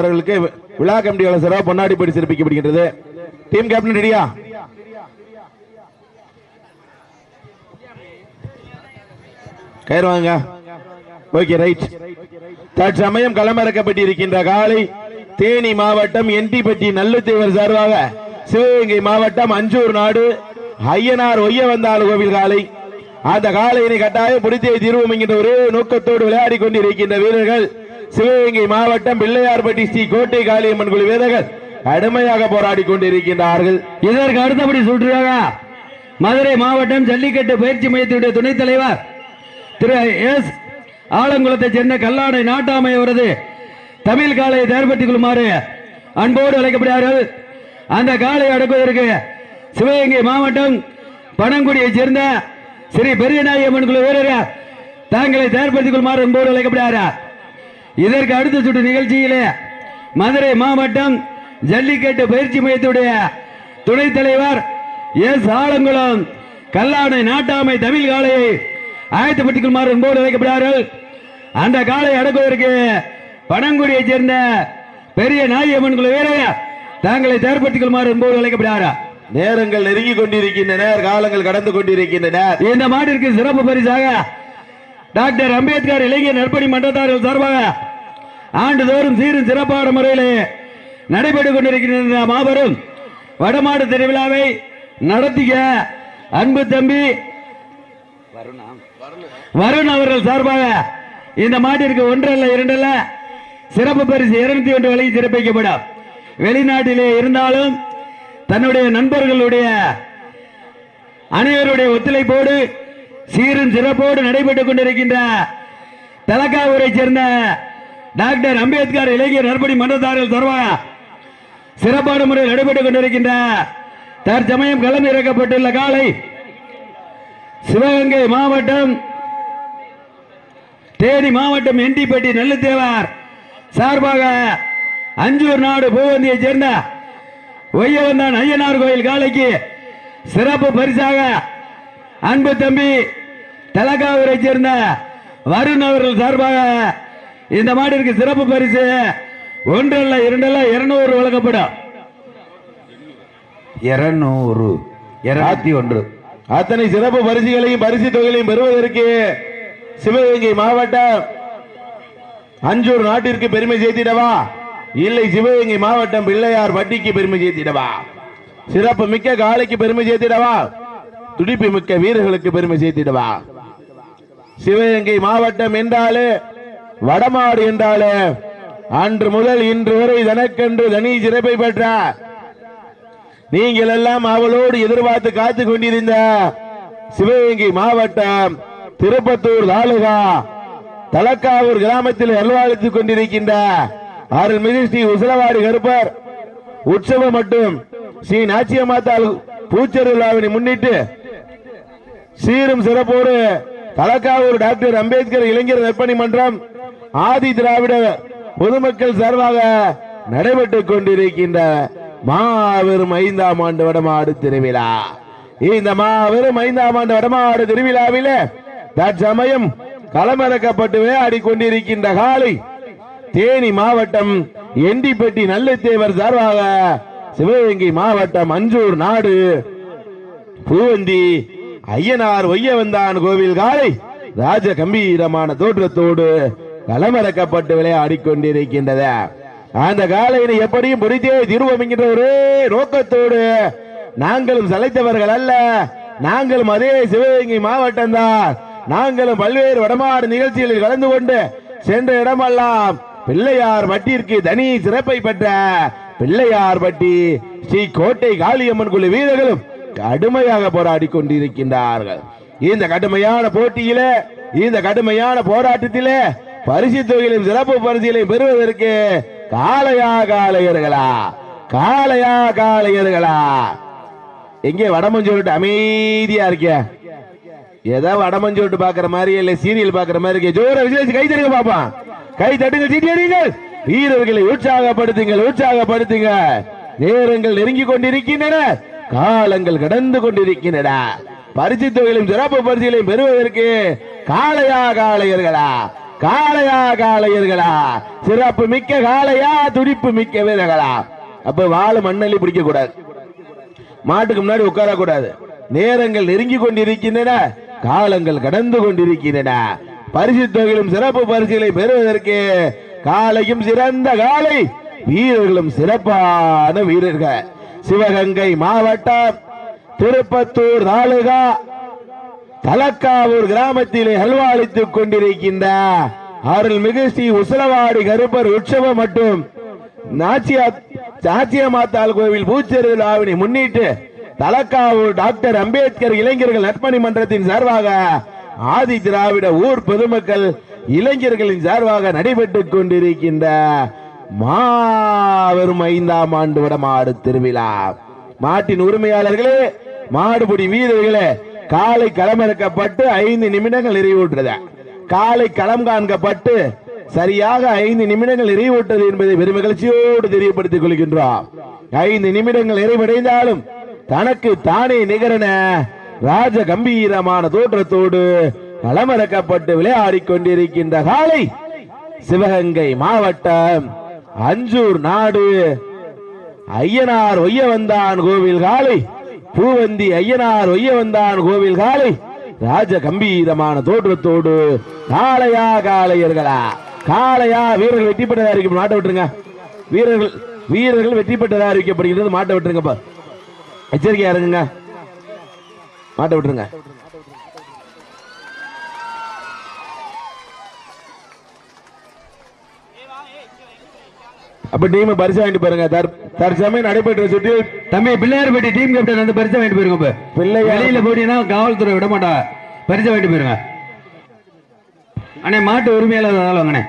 அவர்களுக்கு விழா கமிட்டி வளசராக பொன்னாடி படி சிறப்பிக்கப்படுகின்றது. டீம் கேப்டன் ரெடியா? கயிறு வாங்க ஓகே ரைட். தற்சமயம் களமிறக்கப்பட்டிருக்கின்ற காலை தேனி மாவட்டம் என்டிப்பட்டி நல்லுத்தேவர் சார்பாக சிவகங்கை மாவட்டம் அஞ்சூர் நாடு ஐயனார் ஒய்ய வந்தாள் கோவில் காலை. அந்த காலையினை கட்டாயம் பிடித்தே தீர்வோம் என்கின்ற ஒரே நோக்கத்தோடு விளையாடி கொண்டிருக்கின்ற வீரர்கள் சிவகங்கை மாவட்டம் பிள்ளையார்பட்டி ஸ்ரீ கோட்டை காளியம்மன் குழு வீரர்கள் கடுமையாக போராடி கொண்டிருக்கின்றார்கள். இதற்கு அடுத்தபடி சுற்றுறாங்க மதுரை மாவட்டம் ஜல்லிக்கட்டு பயிற்சி மையத்தினுடைய துணைத் தலைவர் திரு எஸ். ஆலங்குளத்தைச் சேர்ந்த கல்லாடை நாட்டாமை அவரது தமிழ் காலையை தயார்படுத்திக் கொள்ளுமாறு அன்போடு அழைக்கப்படுகிறார்கள். அந்த காலை அடக்குவதற்கு சிவகங்கை மாவட்டம் பனங்குடியைச் சேர்ந்த ஸ்ரீ பெரியநாயகம்மன் குழு வீரர்கள் தாங்களை தயார்படுத்திக் கொள்ளுமாறு அன்போடு அழைக்கப்படுகிறார் இதற்கு அடுத்த சுற்று நிகழ்ச்சியிலே மதுரை மாவட்டம் ஜல்லிக்கட்டு பயிற்சி மையத்துடைய துணைத் தலைவர் எஸ் ஆலங்குளம் கல்லாணை நாட்டாமை தமிழ் காளையை ஆயத்தப்படுத்திக் கொள்ளுமாறு என்போடு வைக்கப்படுகிறார்கள் அந்த காலை அடக்குவதற்கு பனங்குடியைச் சேர்ந்த பெரிய நாயம்மன் குழு வீரர் தாங்களை தயார்படுத்திக் கொள்ளுமாறு என்போடு அழைக்கப்படுகிறார்? நேரங்கள் நெருங்கி கொண்டிருக்கின்றன காலங்கள் கடந்து கொண்டிருக்கின்றன. இந்த மாட்டிற்கு சிறப்பு பரிசாக டாக்டர் அம்பேத்கர் இளைஞர் நற்பணி மன்றத்தார்கள் சார்பாக ஆண்டுதோறும் சீரும் சிறப்பான முறையிலே நடைபெற்றுக் கொண்டிருக்கின்ற மாபெரும் வடமாடு திருவிழாவை நடத்திய அன்பு தம்பி வருண் அவர்கள் சார்பாக இந்த மாட்டிற்கு ஒன்றல்ல இரண்டல்ல சிறப்பு பரிசு இருநூத்தி ஒன்று வழங்கி சிறப்பிக்கப்படும். வெளிநாட்டிலே இருந்தாலும் தன்னுடைய நண்பர்களுடைய அனைவருடைய ஒத்துழைப்போடு சீரும் சிறப்போடு நடைபெற்றுக் கொண்டிருக்கின்ற தலக்காவூரை சேர்ந்த டாக்டர் அம்பேத்கர் இளைஞர் நற்பணி மன்றத்தாரில் சார்பாக சிறப்பான முறையில் நடைபெற்றுக் கொண்டிருக்கின்ற தற்சமயம் களம் இறக்கப்பட்டுள்ள காலை சிவகங்கை மாவட்டம் தேனி மாவட்டம் எண்டிப்பட்டி நெல்லுத்தேவார் சார்பாக அஞ்சூர் நாடு பூவந்தியைச் சேர்ந்த ஒய்யவந்தான் ஐயனார் கோயில் காலைக்கு சிறப்பு பரிசாக அன்பு தம்பி தலகாவூரை சேர்ந்த வருண் அவர்கள் சார்பாக இந்த மாட்டிற்கு சிறப்பு பரிசு. ஒன்றல்ல இரண்டல்ல இருநூறு வழங்கப்படும். இருநூறு. இருநூத்தி ஒன்று. அத்தனை சிறப்பு பரிசுகளையும் பரிசு தொகைகளையும் பெறுவதற்கு சிவகங்கை மாவட்டம் அஞ்சூர் நாட்டிற்கு பெருமை சேர்த்திடவா? இல்லை சிவகங்கை மாவட்டம் பிள்ளையார் பட்டிக்கு பெருமை சேர்த்திடவா? சிறப்பு மிக்க காலைக்கு பெருமை சேர்த்திடவா? துடிப்பு மிக்க வீரர்களுக்கு பெருமை சேர்த்திடுவா. சிவகங்கை மாவட்டம் என்றாலே வடமாடு என்றாலே அன்று முதல் இன்று வரை தனக்கென்று தனி சிறப்பை பெற்ற. நீங்கள் எல்லாம் அவளோடு எதிர்பார்த்து காத்து கொண்டிருந்த சிவகங்கை மாவட்டம் திருப்பத்தூர் தாலுகா தலக்காவூர் கிராமத்தில் அல்வாழ்த்துக் கொண்டிருக்கின்ற அருள்மிகு ஸ்ரீ உசலவாடி கருப்பர். உற்சவம் மற்றும் ஸ்ரீ நாச்சியம்மாத்தாள் பூச்சருளாவினை முன்னிட்டு சீரும் சிறப்போடு தலக்காவூர் டாக்டர் அம்பேத்கர் இளைஞர் நற்பணி மன்றம் ஆதி திராவிட பொதுமக்கள் சார்பாக நடைபெற்றுக் கொண்டிருக்கின்ற மாபெரும் ஐந்தாம் ஆண்டு வடமாடு திருவிழா. இந்த மாபெரும் ஐந்தாம் ஆண்டு வடமாடு திருவிழாவில் தற்சமயம் களமிறக்கப்பட்டு விளையாடி கொண்டிருக்கின்ற காலை தேனி மாவட்டம் எண்டிப்பட்டி நல்லத்தேவர் சார்பாக சிவகங்கை மாவட்டம் அஞ்சூர் நாடு பூவந்தி ஐயனார் ஒய்யவந்தான் கோவில் காலை. ராஜ கம்பீரமான தோற்றத்தோடு களமிறக்கப்பட்டு விளையாடி கொண்டிருக்கின்றது. அந்த காலையினை எப்படியும் பொறித்தே தீர்வோம் என்கின்ற ஒரே நோக்கத்தோடு நாங்களும் சலைத்தவர்கள் அல்ல. நாங்களும் அதே சிவகங்கை மாவட்டம் தான். நாங்களும் பல்வேறு வடமாறு நிகழ்ச்சிகளில் கலந்து கொண்டு சென்ற இடமெல்லாம் பிள்ளையார் பட்டிற்கு தனி சிறப்பை பெற்ற பிள்ளையார் பட்டி ஸ்ரீ கோட்டை காளியம்மன் குழு வீரர்களும் கடுமையாக போராடி கொண்டிருக்கின்றார்கள். இந்த கடுமையான போட்டியில இந்த கடுமையான போராட்டத்தில பரிசு தொகையிலும் சிறப்பு பரிசுகளையும் பெறுவதற்கு காளையா காளையர்களா? காளையா காளையர்களா? எங்கே வடமஞ்சோட்டு அமைதியா இருக்கிய? ஏதோ வடமஞ்சோட்டு பாக்குற மாதிரி இல்ல சீரியல் பாக்குற மாதிரி இருக்கே. ஜோர விஜய் கை தடுங்க பாப்பான் கை தட்டுங்க சீட்டி அடிங்கள் வீரர்களை உற்சாகப்படுத்துங்கள் உற்சாகப்படுத்துங்க நேரங்கள் நெருங்கி கொண்டிருக்கின்றன. காலங்கள் கடந்து கொண்டிருக்கின்றன. பரிசு தொகையிலும் சிறப்பு பரிசுகளையும் பெறுவதற்கு காளையா காளையர்களா காளையா காளையர்களா சிறப்பு மிக்க காளையா துடிப்பு மிக்க வீரர்களா. அப்ப வாழ மண்ணள்ளி பிடிக்க கூடாது மாட்டுக்கு முன்னாடி உட்கார கூடாது நேரங்கள் நெருங்கி கொண்டிருக்கின்றன காலங்கள் கடந்து கொண்டிருக்கின்றன. பரிசு தொகையிலும் சிறப்பு பரிசுகளை பெறுவதற்கு காலையும் சிறந்த காலை வீரர்களும் சிறப்பான வீரர்கள். சிவகங்கை மாவட்டம் திருப்பத்தூர் தாலுகா தலக்காவூர் கிராமத்திலே அல்வாளித்துக் கொண்டிருக்கின்ற அருள்மிகு ஸ்ரீ உசலவாடி கருப்பர் உற்சவம் மற்றும் நாச்சியா கோவில் பூச்செரு விழாவினை முன்னிட்டு தலக்காவூர் டாக்டர் அம்பேத்கர் இளைஞர்கள் நற்பணி மன்றத்தின் சார்பாக ஆதி திராவிட ஊர் பொதுமக்கள் இளைஞர்களின் சார்பாக நடைபெற்றுக் கொண்டிருக்கின்ற மாபெரும் ஐந்தாம் ஆண்டு விட மாடு திருவிழா. மாட்டின் உரிமையாளர்களே மாடுபிடி வீரர்களே காலை களமிறக்கப்பட்டு ஐந்து நிமிடங்கள் நிறைவுற்றது. காலை களம் காண்கப்பட்டு சரியாக ஐந்து நிமிடங்கள் நிறைவுற்றது என்பதை பெரும் மகிழ்ச்சியோடு தெரியப்படுத்திக் கொள்கின்றோம். ஐந்து நிமிடங்கள் நிறைவடைந்தாலும் தனக்கு தானே நிகரன ராஜ கம்பீரமான தோற்றத்தோடு களமிறக்கப்பட்டு விளையாடிக் கொண்டிருக்கின்ற காலை சிவகங்கை மாவட்டம் அஞ்சூர் நாடு. ஐயனார் ஒய்யவந்தான் கோவில் காலை பூவந்தி ஐயனார் ஒய்யவந்தான் கோவில் காலை ராஜ கம்பீரமான தோற்றத்தோடு காளையா காளையர்களா. காளையா வீரர்கள் வெற்றி பெற்றதா அறிவிக்க மாட்ட விட்டுருங்க. வீரர்கள் வீரர்கள் வெற்றி பெற்றதா அறிவிக்கப்படுகிறது மாட்ட விட்டுருங்கப்பா எச்சரிக்கையா இருங்க மாட்ட விட்டுருங்க. அப்ப டீம் பரிசு வாங்கிட்டு பாருங்க தற்- தற்சமயம் நடைபெற்ற சுற்றில் தம்பி பிள்ளையார்பட்டி டீம் கேப்டன் வந்து பரிசை வாங்கிட்டு போயிருங்க. பிள்ளையார் வெளியில போட்டீங்கன்னா காவல்துறை விட மாட்டா பரிசை வாங்கிட்டு போயிருங்க. அண்ணே மாட்டு உரிமையாளர் வாங்கண்ணே